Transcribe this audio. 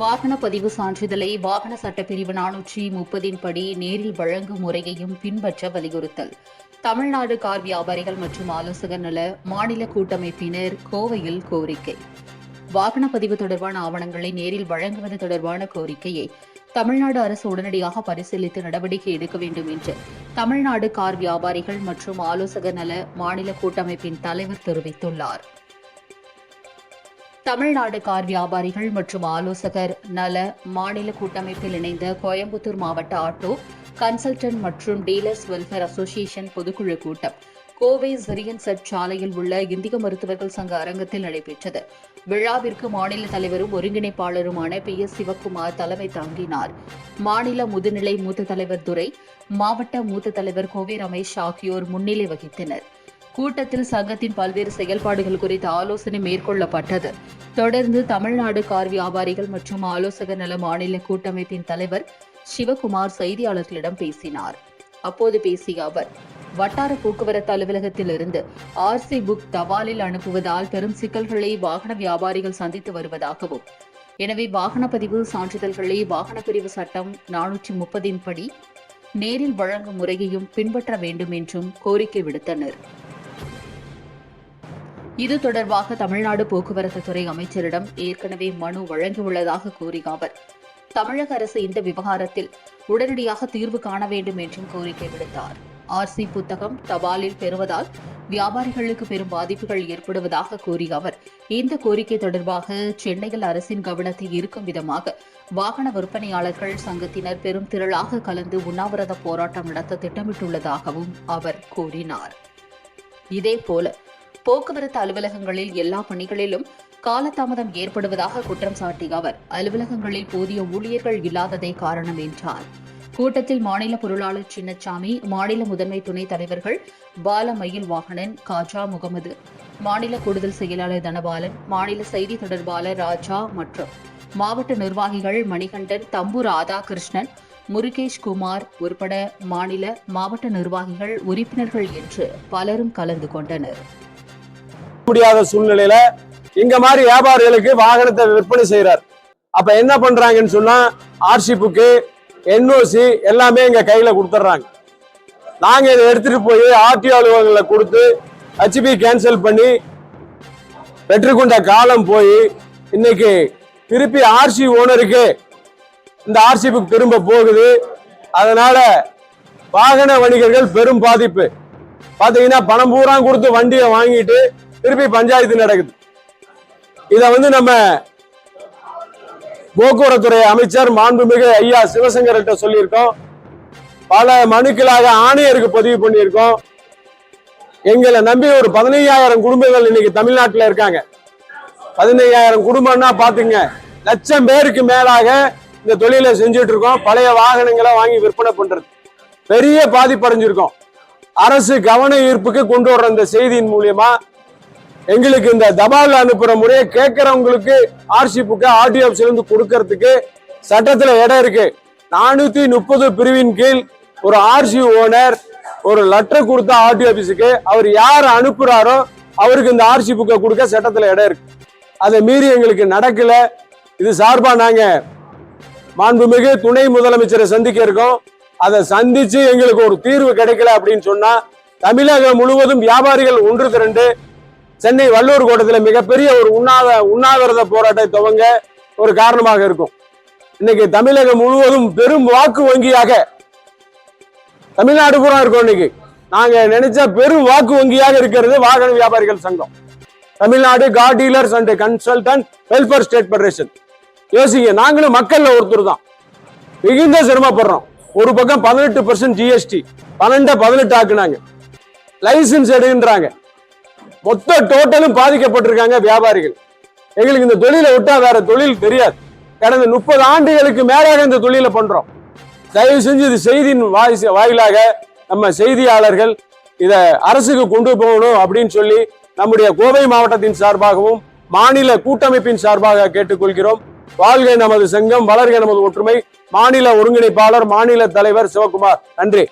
வாகன பதிவு சான்றிதழை வாகன சட்டப்பிரிவு நானூற்றி முப்பதின் படி நேரில் வழங்கும் முறையையும் பின்பற்ற வலியுறுத்தல். தமிழ்நாடு கார் வியாபாரிகள் மற்றும் ஆலோசகர் நல மாநில கூட்டமைப்பினர் கோவையில் கோரிக்கை. வாகன பதிவு தொடர்பான ஆவணங்களை நேரில் வழங்குவது தொடர்பான கோரிக்கையை தமிழ்நாடு அரசு உடனடியாக பரிசீலித்து நடவடிக்கை எடுக்க வேண்டும் என்று தமிழ்நாடு கார் வியாபாரிகள் மற்றும் ஆலோசகர் நல மாநில கூட்டமைப்பின் தலைவர் தெரிவித்துள்ளார். தமிழ்நாடு கார் வியாபாரிகள் மற்றும் ஆலோசகர் நல மாநில கூட்டமைப்பில் இணைந்த கோயம்புத்தூர் மாவட்ட ஆட்டோ கன்சல்டன்ட் மற்றும் டீலர்ஸ் வெல்ஃபேர் அசோசியேஷன் பொதுக்குழு கூட்டம் கோவை ஜெரியன் செட் சாலையில் உள்ள இந்திய மருத்துவர்கள் சங்க அரங்கத்தில் நடைபெற்றது. விழாவிற்கு மாநில தலைவரும் ஒருங்கிணைப்பாளருமான பி. எஸ். சிவக்குமார் தலைமை தாங்கினார். மாநில முதுநிலை மூத்த தலைவர் துரை மாவட்ட மூத்த தலைவர் கோவை ரமேஷ் ஆகியோர் முன்னிலை வகித்தனர். கூட்டத்தில் சங்கத்தின் பல்வேறு செயல்பாடுகள் குறித்து ஆலோசனை மேற்கொள்ளப்பட்டது. தொடர்ந்து தமிழ்நாடு கார் வியாபாரிகள் மற்றும் ஆலோசகர் நல மாநில கூட்டமைப்பின் தலைவர் சிவகுமார் செய்தியாளர்களிடம் பேசினார். அப்போது பேசிய அவர் வட்டார போக்குவரத்து அலுவலகத்திலிருந்து ஆர்சி புக் தபாலில் அனுப்புவதால் பெரும் சிக்கல்களை வாகன வியாபாரிகள் சந்தித்து வருவதாகவும் எனவே வாகன பதிவு சான்றிதழ்களை வாகன பிரிவு சட்டம் நானூற்றி முப்பதின் படி நேரில் வழங்கும் முறையையும் பின்பற்ற வேண்டும் என்றும் கோரிக்கை விடுத்தனர். இது தொடர்பாக தமிழ்நாடு போக்குவரத்து துறை அமைச்சரிடம் ஏற்கனவே மனு வழங்கியுள்ளதாக கூறிய அவர் தமிழக அரசு இந்த விவகாரத்தில் உடனடியாக தீர்வு காண வேண்டும் என்றும் கோரிக்கை விடுத்தார். ஆர்சி புத்தகம் தபாலில் பெறுவதால் வியாபாரிகளுக்கு பெரும் பாதிப்புகள் ஏற்படுவதாக கூறிய அவர் இந்த கோரிக்கை தொடர்பாக சென்னையில் அரசின் கவனத்தை ஈர்க்கும் விதமாக வாகன விற்பனையாளர்கள் சங்கத்தினர் பெரும் திரளாக கலந்து உண்ணாவிரத போராட்டம் நடத்த திட்டமிட்டுள்ளதாகவும் அவர் கூறினார். இதேபோல போக்குவரத்து அலுவலகங்களில் எல்லா பணிகளிலும் காலதாமதம் ஏற்படுவதாக குற்றம் சாட்டிய அவர் அலுவலகங்களில் போதிய ஊழியர்கள் இல்லாததே காரணம் என்றார். கூட்டத்தில் மாநில பொருளாளர் சின்னச்சாமி மாநில முதன்மை துணைத் தலைவர்கள் பாலமயில் வாகனன் காஜா முகமது மாநில கூடுதல் செயலாளர் தனபாலன் மாநில செய்தி தொடர்பாளர் ராஜா மற்றும் மாவட்ட நிர்வாகிகள் மணிகண்டன் தம்பு ராதாகிருஷ்ணன் முருகேஷ் குமார் உட்பட மாநில மாவட்ட நிர்வாகிகள் உறுப்பினர்கள் என்று பலரும் கலந்து கொண்டனர். முடியாத சூழ்நிலையில இங்க மாதிரி வியாபாரிகளுக்கு வாகனத்தை விற்பனை செய்யறார் அப்ப என்ன பண்றாங்கன்னு சொன்னா ஆர்ஷிப்புக்கு என்ஓசி எல்லாமே எங்க கையில கொடுத்துட்றாங்க. நாங்க இதை எடுத்துட்டு போய் ஆர்டிஓ அலுவலகங்களை கொடுத்து ஹச்பி கேன்சல் பண்ணி பெற்றுக்கொண்ட காலம் போய் இன்னைக்கு திருப்பி ஆர்சி ஓனருக்கு இந்த ஆர்சி புக் திரும்ப போகுது. அதனால வாகன வணிகர்கள் பெரும் பாதிப்பு. பாத்தீங்கன்னா பணம் பூரா கொடுத்து வண்டியை வாங்கிட்டு திருப்பி பஞ்சாயத்து நடக்குது. இத வந்து நம்ம போக்குவரத்துறை அமைச்சர் மாண்புமிகு ஐயா சிவசங்கர்கிட்ட சொல்லியிருக்கோம். பல மனுக்களாக ஆணையருக்கு பதிவு பண்ணியிருக்கோம். எங்களை நம்பி ஒரு பதினையாயிரம் குடும்பங்கள் இன்னைக்கு தமிழ்நாட்டில் இருக்காங்க. பதினையாயிரம் குடும்பம்னா பாத்துங்க லட்சம் பேருக்கு மேலாக இந்த தொழிலை செஞ்சுட்டு இருக்கோம் பழைய வாகனங்களை வாங்கி விற்பனை பண்றது. பெரிய பாதிப்படைஞ்சிருக்கோம். அரசு கவன ஈர்ப்புக்கு கொண்டு வர்ற இந்த செய்தியின் மூலியமா எங்களுக்கு இந்த தபால் அனுப்புற முறையை கேட்கறவங்களுக்கு ஆர்சி புக்கை ஆர்டிஓ இருந்து கொடுக்கறதுக்கு சட்டத்துல இடம் இருக்கு. நானூத்தி முப்பது பிரிவின் கீழ் ஒரு ஆர்சி ஓனர் ஒரு லெட்டர் கொடுத்த ஆர்டிஓ ஆபீஸுக்கு அவர் யார் அனுப்புறாரோ அவருக்கு இந்த ஆர்சி புக்கை கொடுக்க சட்டத்துல இடம் இருக்கு. அதை மீறி எங்களுக்கு நடக்கல. இது சார்பா நாங்க மாண்புமிகு துணை முதலமைச்சரை சந்திக்க இருக்கோம். அதை சந்திச்சு எங்களுக்கு ஒரு தீர்வு கிடைக்கல அப்படின்னு சொன்னா தமிழகம் முழுவதும் வியாபாரிகள் ஒன்று திரண்டு சென்னை வள்ளூர் கோட்டத்தில் மிகப்பெரிய ஒரு உண்ணாத உண்ணாவிரத போராட்டத்தை துவங்க ஒரு காரணமாக இருக்கும். இன்னைக்கு தமிழகம் முழுவதும் பெரும் வாக்கு வங்கியாக தமிழ்நாடு பூரா இருக்கோம் இன்னைக்கு. நாங்க நினைச்ச பெரும் வாக்கு வங்கியாக இருக்கிறது வாகன வியாபாரிகள் சங்கம். Tamil Nadu car dealers and consultant welfare state federation. யோசிங்க நாங்களும் மக்கள்ல ஒருத்தர் தான். மிகுந்த சிரமப்படுறோம். ஒரு பக்கம் பதினெட்டு பர்சன்ட் ஜிஎஸ்டி பன்னெண்டை பதினெட்டு ஆக்குனாங்க. லைசன்ஸ் எடுன்றாங்க மொத்த டோட்டலும் பாதிக்கப்பட்டிருக்காங்க வியாபாரிகள். எங்களுக்கு இந்த தொழிலை விட்டா வேற தொழில் தெரியாது. கடந்த முப்பது ஆண்டுகளுக்கு மேலாக இந்த தொழிலை பண்றோம். தயவு செஞ்சு இது செய்தியின் வாய் வாயிலாக நம்ம செய்தியாளர்கள் இதை அரசுக்கு கொண்டு போகணும் அப்படின்னு சொல்லி நம்முடைய கோவை மாவட்டத்தின் சார்பாகவும் மாநில கூட்டமைப்பின் சார்பாக கேட்டுக்கொள்கிறோம். வாழ்க நமது சங்கம் வளர்க நமது ஒற்றுமை. மாநில ஒருங்கிணைப்பாளர் மாநில தலைவர் சிவகுமார். நன்றி.